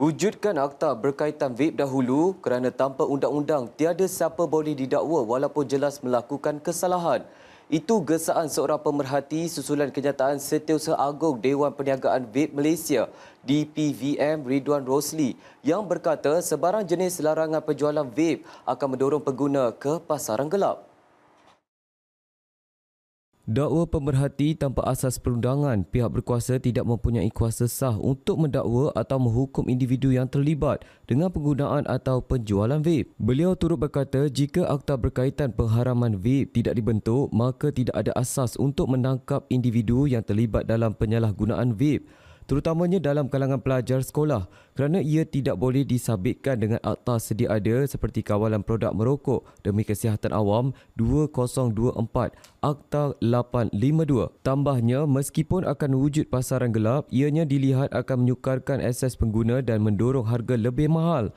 Wujudkan akta berkaitan vape dahulu kerana tanpa undang-undang tiada siapa boleh didakwa walaupun jelas melakukan kesalahan. Itu gesaan seorang pemerhati susulan kenyataan Setiausaha Agong Dewan Perniagaan Vape Malaysia DPVM Ridwan Rosli yang berkata sebarang jenis larangan penjualan vape akan mendorong pengguna ke pasaran gelap. Dakwa pemerhati tanpa asas perundangan, pihak berkuasa tidak mempunyai kuasa sah untuk mendakwa atau menghukum individu yang terlibat dengan penggunaan atau penjualan vape. Beliau turut berkata jika akta berkaitan pengharaman vape tidak dibentuk, maka tidak ada asas untuk menangkap individu yang terlibat dalam penyalahgunaan vape terutamanya dalam kalangan pelajar sekolah kerana ia tidak boleh disabitkan dengan akta sedia ada seperti kawalan produk merokok demi kesihatan awam 2024 Akta 852. Tambahnya, meskipun akan wujud pasaran gelap, ianya dilihat akan menyukarkan akses pengguna dan mendorong harga lebih mahal.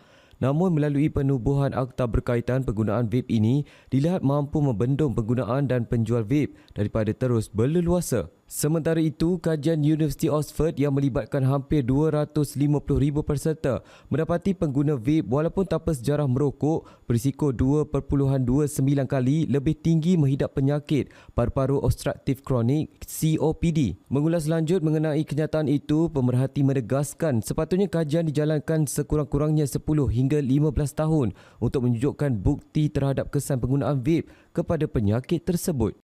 Namun melalui penubuhan akta berkaitan penggunaan vape ini dilihat mampu membendung penggunaan dan penjual vape daripada terus berleluasa. Sementara itu, kajian Universiti Oxford yang melibatkan hampir 250,000 peserta mendapati pengguna vape walaupun tanpa sejarah merokok berisiko 2.29 kali lebih tinggi menghidap penyakit paru-paru obstruktif kronik COPD. Mengulas lanjut mengenai kenyataan itu, pemerhati menegaskan sepatutnya kajian dijalankan sekurang-kurangnya 10 hingga 15 tahun untuk menunjukkan bukti terhadap kesan penggunaan vape kepada penyakit tersebut.